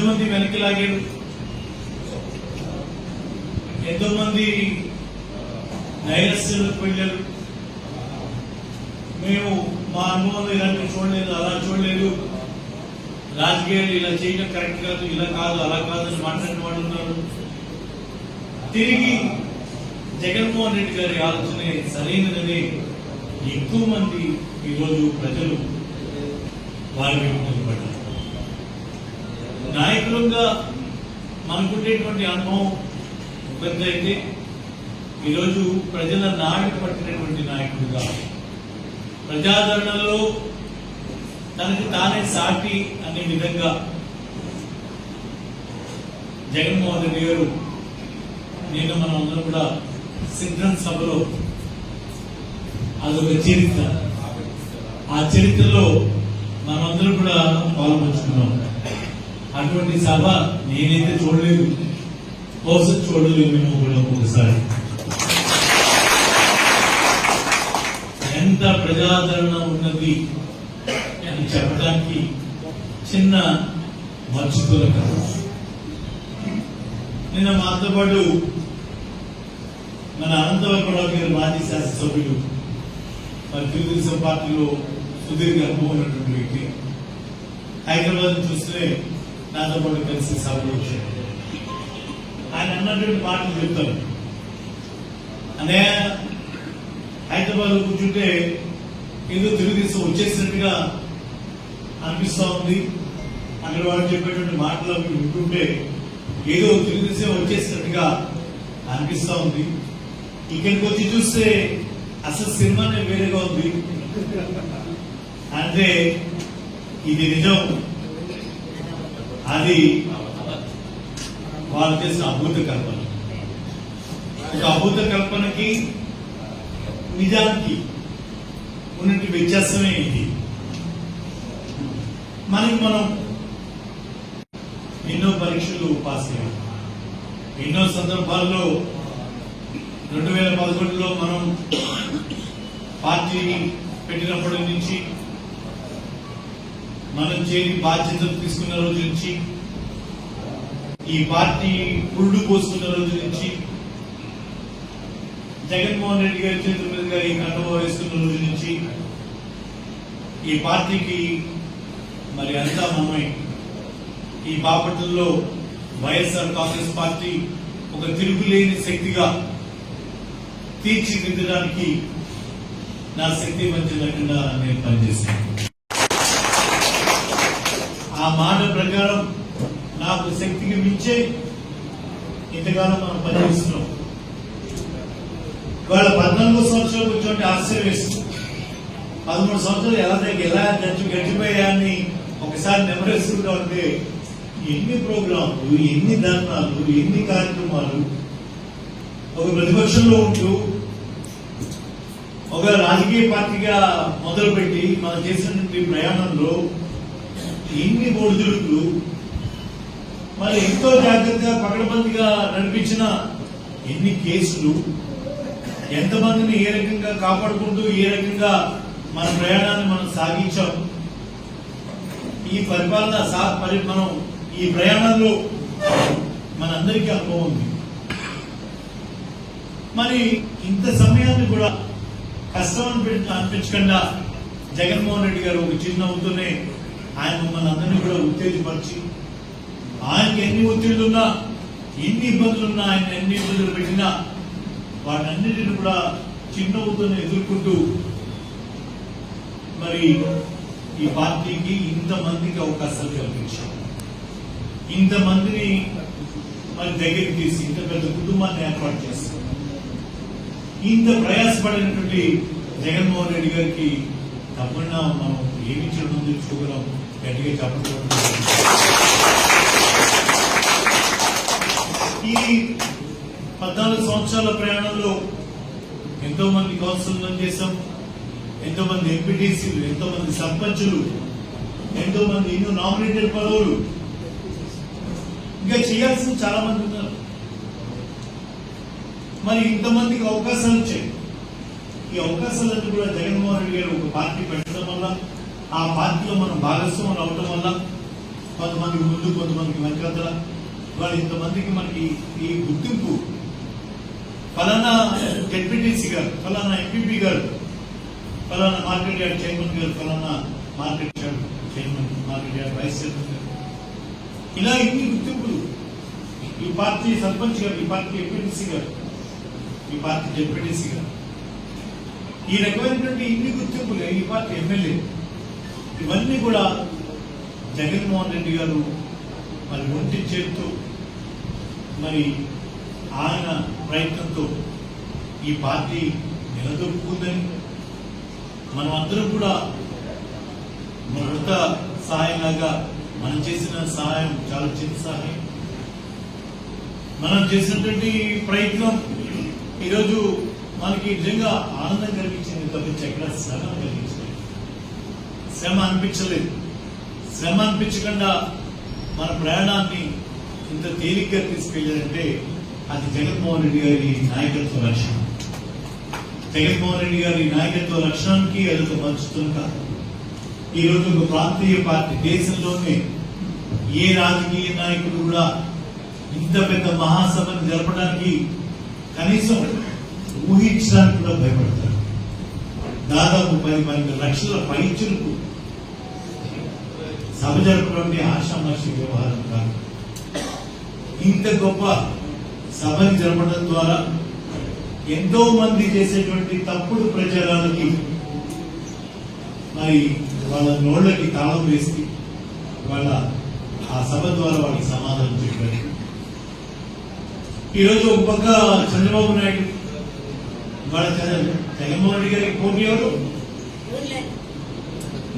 ఎంతో మంది వెనక్కి లాగారు ఎంతో మంది నైరస్యంలోకి వెళ్ళారు. మేము మా అనుభవంలో ఇలాంటి చూడలేదు అలా చూడలేదు. రాజకీయాలు ఇలా చేయడం కరెక్ట్ కాదు ఇలా కాదు అలా కాదు అని మాట్లాడిన వాళ్ళు ఉన్నారు. తిరిగి జగన్మోహన్ రెడ్డి గారి ఆలోచన సరైనదని ఎక్కువ మంది ఈరోజు ప్రజలు వారి వైపు నిలబడ్డారు నాయకులుగా మనకుండేటువంటి అనుభవం పెద్దయితే ఈరోజు ప్రజల నాడి పట్టినటువంటి నాయకుడిగా ప్రజాదరణలో తనకి తానే సాటి అనే విధంగా జగన్మోహన్ రెడ్డి గారు నేను మనం అందరం కూడా సిద్ధం సభలో అదొక చరిత్ర. ఆ చరిత్రలో మనమందరం కూడా పాల్పంచుకున్నాం. అటువంటి సభ నేనైతే చూడలేదు. కోసం చూడలేదు మేము కూడా ఒకసారి. ఎంత ప్రజాదరణ ఉన్నది అని చెప్పడానికి చిన్న మర్చిపోల కథ నిన్న మాతో పాటు మన అనంతవరపరావు గారు మాజీ శాసనసభ్యులు మరి తెలుగుదేశం పార్టీలో సుదీర్ఘ అనుభవం ఉన్నటువంటి వ్యక్తి. హైదరాబాద్ చూస్తే నాతో పాటు కలిసి సభలో వచ్చాడు ఆయన అన్నటువంటి మాటలు చెప్తాను అనే హైదరాబాద్లో కూర్చుంటే ఏదో తెలుగుదేశం వచ్చేసినట్టుగా అనిపిస్తా ఉంది. అక్కడ వాళ్ళు చెప్పేటువంటి మాటలు అవి వింటుంటే ఏదో తెలుగుదేశం వచ్చేసినట్టుగా అనిపిస్తా ఉంది. ఇక్కడికి వచ్చి చూస్తే అసలు సినిమానే వేరేగా ఉంది. అంటే ఇది నిజం. అది వాళ్ళు చేసిన అభూత కల్పన. ఒక అభూత కల్పనకి నిజానికి ఉన్నట్టు వ్యత్యాసమే ఇది. మనకి మనం ఎన్నో పరీక్షలు పాస్ అయ్యాం. ఎన్నో సందర్భాల్లో రెండు వేల పదకొండులో మనం పార్టీని పెట్టినప్పటి నుంచి మనం చేరి బాధ్యతలు తీసుకున్న రోజు నుంచి ఈ పార్టీ పురుడు పోసుకున్న రోజు నుంచి జగన్మోహన్ రెడ్డి గారి చేతుల మీదుగా ఈ కండువ వేసుకున్న రోజు నుంచి ఈ పార్టీకి మరి అంతా మమ్మై ఈ బాపట్లలో వైఎస్ఆర్ కాంగ్రెస్ పార్టీ ఒక తిరుగులేని శక్తిగా తీర్చిదిద్దడానికి నా శక్తి మధ్య లేకుండా నేను పనిచేశాను. ఆ మాట ప్రకారం నాకు శక్తికి మించి ఇంతకాలం మనం పనిచేస్తున్నాం ఇవాళ పద్నాలుగో సంవత్సరాలు కూర్చోండి ఆశ్చర్యం వేస్తుంది. పదమూడు సంవత్సరాలు ఎలా దగ్గర ఎలా గడిచి గడిచిపోయాయని ఒకసారి నెమరేసుకుంటా ఉంటే ఎన్ని ప్రోగ్రాంలు ఎన్ని ధర్నాలు ఎన్ని కార్యక్రమాలు ఒక ప్రతిపక్షంలో ఉంటూ ఒక రాజకీయ పార్టీగా మొదలుపెట్టి మనం చేసినటువంటి ప్రయాణంలో ఇన్ని ఒడిదుడుకులు మరి ఎంతో జాగ్రత్తగా పకడబందిగా నడిపించిన ఎన్ని కేసులు ఎంతమందిని ఏ రకంగా కాపాడుకుంటూ ఏ రకంగా మన ప్రయాణాన్ని మనం సాగించాం. ఈ పరిపాలన సా మరి మనం ఈ ప్రయాణంలో మనందరికీ అనుభవం ఉంది. మరి ఇంత సమయాన్ని కూడా కష్టం అనిపించకుండా జగన్మోహన్ రెడ్డి గారు ఒక చిరునవ్వుతోనే ఆయన మమ్మల్ని అందరినీ కూడా ఉత్తేజపరిచి ఆయనకి ఎన్ని ఒత్తిళ్ళు ఉన్నా ఎన్ని ఇబ్బందులు ఉన్నా ఆయన ఎన్ని ఇబ్బందులు పెట్టినా వాటన్నిటిని కూడా చిరునవ్వుతూనే ఎదుర్కొంటూ మరి ఈ పార్టీకి ఇంతమందికి అవకాశాలు కల్పించాం. ఇంతమందిని మరి దగ్గరికి తీసి ఇంత పెద్ద కుటుంబాన్ని ఏర్పాటు చేస్తాం. ఇంత ప్రయాసపడినటువంటి జగన్మోహన్ రెడ్డి గారికి తప్పకుండా మనం ఏమి చేయడం తెలుసుకోగలం గట్టిగా ఈ పద్నాలుగు సంవత్సరాల ప్రయాణంలో ఎంతో మంది కౌన్సిల్ చేశాం. ఎంతో మంది ఎంపీటీసీలు ఎంతో మంది సర్పంచులు ఎంతో మంది ఎన్నో నామినేటెడ్ పదవులు. ఇంకా చేయాల్సిన చాలా మంది ఉన్నారు. మరి ఇంతమందికి అవకాశాలు వచ్చాయి. ఈ అవకాశాలన్నీ కూడా జగన్మోహన్ రెడ్డి గారు ఒక పార్టీ పెట్టడం వల్ల ఆ పార్టీలో మనం భాగస్వాములు అవటం వల్ల కొంతమందికి ముందు కొంతమందికి వెనకాతల వాళ్ళు ఇంతమందికి మనకి ఈ గుర్తింపు. ఫలానా డెప్యూటీసీ గారు ఫలానా ఎంపీపీ గారు ఫలానా మార్కెట్ యార్డ్ చైర్మన్ గారు ఫలానా market yard chairman market yard vice chairman గారు. ఇలా ఇన్ని గుర్తింపులు. ఈ పార్టీ సర్పంచ్ గారు ఈ పార్టీ ఎంపీటీసీ గారు ఈ పార్టీ డెప్యూటీసీ గారు. ఈ రకమైనటువంటి ఇన్ని గుర్తింపులు ఈ పార్టీ ఎమ్మెల్యే ఇవన్నీ కూడా జగన్మోహన్ రెడ్డి గారు మరి ఒంటి చేత్తూ మరి ఆయన ప్రయత్నంతో ఈ పార్టీ నిలదొక్కుందని మనం అందరం కూడా మృత సహాయంలాగా మనం చేసిన సహాయం చాలా చిన్న సహాయం. మనం చేసినటువంటి ప్రయత్నం ఈరోజు మనకి నిజంగా ఆనందం కలిగించింది తప్పించి ఎక్కడ సగం కలిగించింది. శ్రమ అనిపించలేదు. శ్రమ అనిపించకుండా మన ప్రయాణాన్ని ఇంత తేలిగ్గా తీసుకెళ్ళారంటే అది జగన్మోహన్ రెడ్డి గారి నాయకత్వ లక్షణం జగన్మోహన్ రెడ్డి గారి నాయకత్వ లక్షణానికి అదొక పంచుతున్న ఈ రోజు ఒక ప్రాంతీయ పార్టీ దేశంలోనే ఏ రాజకీయ నాయకుడు కూడా ఇంత పెద్ద మహాసభను జరపడానికి కనీసం ఊహించడానికి కూడా భయపడతారు. దాదాపు పది మంది లక్షల పైచులకు సభ జరపడం ఆషామాషి వ్యవహారం కాదు. ఇంత గొప్ప సభని జరపడం ద్వారా ఎంతో మంది చేసేటువంటి తప్పుడు ప్రచారాలకి మరి వాళ్ళ నోళ్ళకి తాళం వేసి వాళ్ళ ఆ సభ ద్వారా వాళ్ళకి సమాధానం చెప్పారు. ఈరోజు ఒక పక్క చంద్రబాబు నాయుడు వాళ్ళ చంద్ర- జగన్మోహన్ రెడ్డి గారికి పోటీ ఎవరు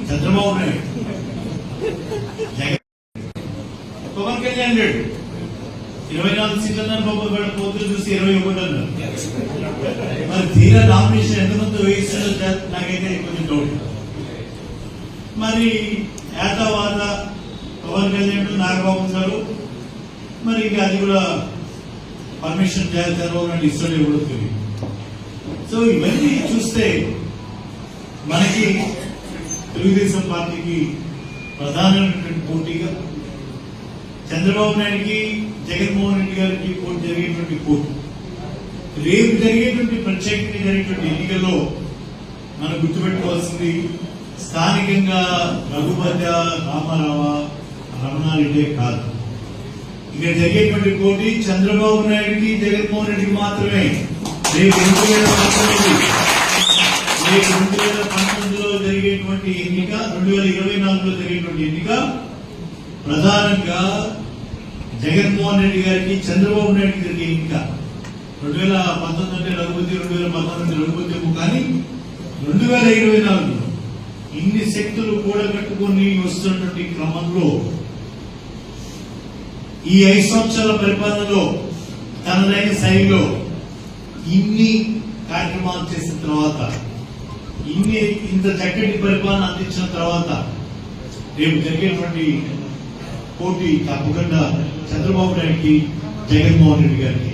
చంద్రబాబు నాయుడు. పవన్ కళ్యాణ్ లేడు ఇరవై నాలుగు సీట్లన్నారు బాబు వీళ్ళ పోతులు చూసి ఇరవై ఒకటి అన్నారు. మరి తీరా నామినేషన్ ఎంతమంది వేస్తుందో జా- నాకైతే కొంచెం డౌట్ మరి ఏతావాత పవన్ కళ్యాణ్ నాగబాబు గారు మరి ఇంకా అది కూడా పర్మిషన్ చేస్తారో చంద్రబాబు ఇష్టం ఇస్తాడో కూడా సో ఇవన్నీ చూస్తే మనకి తెలుగుదేశం పార్టీకి ప్రధానమైనటువంటి పోటీగా చంద్రబాబు నాయుడికి జగన్మోహన్ రెడ్డి గారికి పోటీ జరిగేటువంటి పోటీ. రేపు జరిగేటువంటి ప్రత్యేకంగా జరిగేటువంటి ఎన్నికల్లో మనం గుర్తుపెట్టుకోవాల్సింది స్థానికంగా రఘుపతి రామారావ రమణారెడ్డి కాదు. ఇక్కడ జరిగేటువంటి పోటీ చంద్రబాబు నాయుడికి జగన్మోహన్ రెడ్డికి మాత్రమే. రేపు రెండు వేల పంతొమ్మిది. రేపు రెండు వేల లో జరిగేటువంటి ఎన్నిక రెండు వేల ఇరవై నాలుగులో జరిగేటువంటి ఎన్నిక ప్రధానంగా జగన్మోహన్ రెడ్డి గారికి చంద్రబాబు నాయుడు జరిగే ఎన్నిక. రెండు వేల పంతొమ్మిది అంటే రఘుపతి రెండు వేల పంతొమ్మిది రఘుపతి కానీ రెండు వేల ఇరవై నాలుగులో ఇన్ని శక్తులు కూడగట్టుకొని వస్తున్నటువంటి క్రమంలో ఈ ఐదు సంవత్సరాల పరిపాలనలో తనదైన శైలిలో ఇన్ని కార్యక్రమాలు చేసిన తర్వాత ఇన్ని ఇంత చక్కటి పరిపాలన అందించిన తర్వాత రేపు జరిగేటువంటి పోటీ తప్పకుండా చంద్రబాబు నాయుడికి జగన్మోహన్ రెడ్డి గారికి.